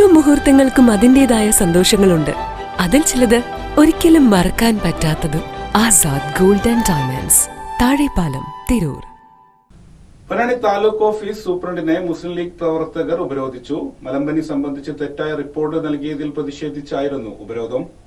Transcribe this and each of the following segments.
മുഹൂർത്തങ്ങൾക്കും അതിന്റേതായ സന്തോഷങ്ങളുണ്ട്. അതിൽ ചിലത് ഒരിക്കലും മറക്കാൻ പറ്റാത്തതും Azad gold and diamonds Thazhepalam Tirur. Ponnani taluk office സൂപ്രണ്ടിനെ Muslim League പ്രവർത്തകർ ഉപരോധിച്ചു. മലമ്പനി സംബന്ധിച്ച് തെറ്റായ റിപ്പോർട്ട് നൽകിയതിൽ പ്രതിഷേധിച്ചായിരുന്നു ഉപരോധം.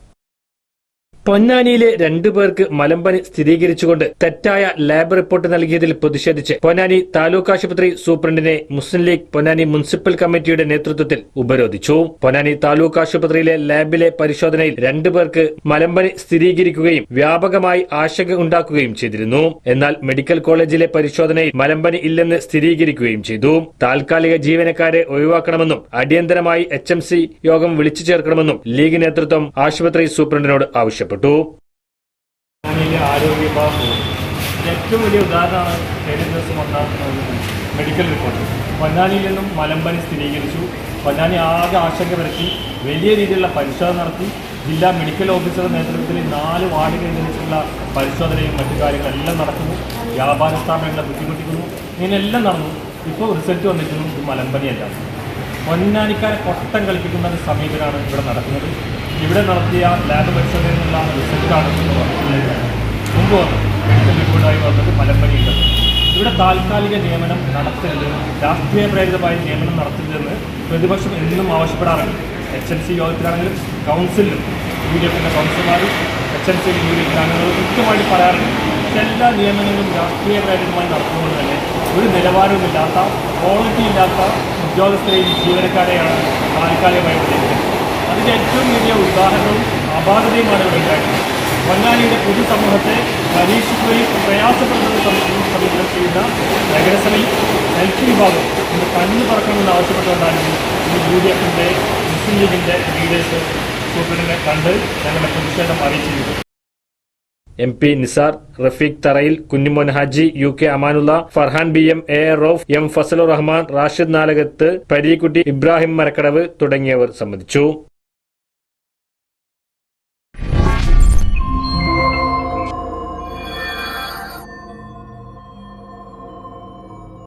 പൊന്നാനിയിലെ രണ്ടു പേർക്ക് മലമ്പനി സ്ഥിരീകരിച്ചുകൊണ്ട് തെറ്റായ ലാബ് റിപ്പോർട്ട് നൽകിയതിൽ പ്രതിഷേധിച്ച് പൊന്നാനി താലൂക്ക് ആശുപത്രി സൂപ്രണ്ടിനെ മുസ്ലിം ലീഗ് പൊന്നാനി മുനിസിപ്പൽ കമ്മിറ്റിയുടെ നേതൃത്വത്തിൽ ഉപരോധിച്ചു. പൊന്നാനി താലൂക്ക് ആശുപത്രിയിലെ ലാബിലെ പരിശോധനയിൽ രണ്ടു പേർക്ക് മലമ്പനി സ്ഥിരീകരിക്കുകയും വ്യാപകമായി ആശങ്ക ഉണ്ടാക്കുകയും ചെയ്തിരുന്നു. എന്നാൽ മെഡിക്കൽ കോളേജിലെ പരിശോധനയിൽ മലമ്പനി ഇല്ലെന്ന് സ്ഥിരീകരിക്കുകയും ചെയ്തു. താൽക്കാലിക ജീവനക്കാരെ ഒഴിവാക്കണമെന്നും അടിയന്തരമായി എച്ച് യോഗം വിളിച്ചു ചേർക്കണമെന്നും ലീഗ് നേതൃത്വം ആശുപത്രി സൂപ്രണ്ടിനോട് ആവശ്യപ്പെട്ടു. പൊന്നാനിയിലെ ആരോഗ്യ ഏറ്റവും വലിയ ഉദാഹരണമാണ് കഴിഞ്ഞ ദിവസം വന്ന മെഡിക്കൽ റിപ്പോർട്ട് പൊന്നാനിയിൽ നിന്നും മലമ്പനി സ്ഥിരീകരിച്ചു. പൊന്നാനി ആകെ ആശങ്ക വരുത്തി വലിയ രീതിയിലുള്ള പരിശോധന നടത്തി. ജില്ലാ മെഡിക്കൽ ഓഫീസറുടെ നേതൃത്വത്തിൽ നാല് വാർഡ് കേന്ദ്രീകരിച്ചുള്ള പരിശോധനയും മറ്റു കാര്യങ്ങളെല്ലാം നടക്കുന്നു. വ്യാപാര സ്ഥാപനങ്ങളെ ബുദ്ധിമുട്ടിക്കുന്നു. ഇങ്ങനെയെല്ലാം നടന്നു. ഇപ്പോൾ റിസൾട്ട് വന്നിട്ടുണ്ട് മലമ്പനിയല്ല. പൊന്നാനിക്കാരെ കൊട്ടം കളിപ്പിക്കുന്ന ഒരു സമീപനമാണ് ഇവിടെ നടക്കുന്നത്. ഇവിടെ നടത്തിയ ലാബ് പരിശോധനയിൽ നിന്നുള്ള റിസൾട്ടാണ്. മുമ്പ് വന്നത് റിപ്പോർട്ടായി വന്നത് മലമ്പനിയുണ്ട് ഇവിടെ താൽക്കാലിക നിയമനം നടത്തരുത്. രാഷ്ട്രീയ പ്രേരിതമായ നിയമനം നടത്തരുതെന്ന് പ്രതിപക്ഷം എന്നും ആവശ്യപ്പെടാറുണ്ട്. എച്ച് എൻ സി യോഗത്തിലാണെങ്കിലും കൗൺസിലും യു ഡി എഫിന്റെ കൗൺസിലർമാരും H N C U D F അംഗങ്ങളും കൃത്യമായിട്ട് പറയാറുണ്ട്. എല്ലാ നിയമനങ്ങളും രാഷ്ട്രീയ പ്രേരിതമായി നടത്തുന്നത് തന്നെ ഒരു നിലവാരവുമില്ലാത്ത ക്വാളിറ്റി ഇല്ലാത്ത ഉദ്യോഗസ്ഥരെയും ജീവനക്കാരെയാണ് താൽക്കാലികമായി വിളിക്കുന്നത് അതിന്റെ ഏറ്റവും വലിയ ഉദാഹരണവും അപാകതയുമാണ് ഇവിടെ. ഉണ്ടായിട്ടുള്ളത് പൊന്നാനിയുടെ പൊതുസമൂഹത്തെ പരീക്ഷിക്കുകയും പ്രയാസപ്പെടുന്ന സമീപനം ചെയ്യുന്ന നഗരസഭയിൽ ഹെൽത്ത് വിഭാഗം ഇന്ന് കണ്ണു തുറക്കണമെന്ന് ആവശ്യപ്പെട്ടുകൊണ്ടാണ് ഈ യു ഡി എഫിന്റെ മുസ്ലിം ലീഗിന്റെ ലീഡേഴ്സ് സൂപ്രണ്ടിനെ കണ്ട് ഞങ്ങളുടെ പ്രതിഷേധം അറിയിച്ചിരുന്നത് M P Nisar Rafeeq Tharayil Kunjimon Haji U K Amanulla Farhan B M A Rauf M Fazalur Rahman Rashid Nalakath Parikutty Ibrahim Marakkadavu തുടങ്ങിയവർ സംബന്ധിച്ചു.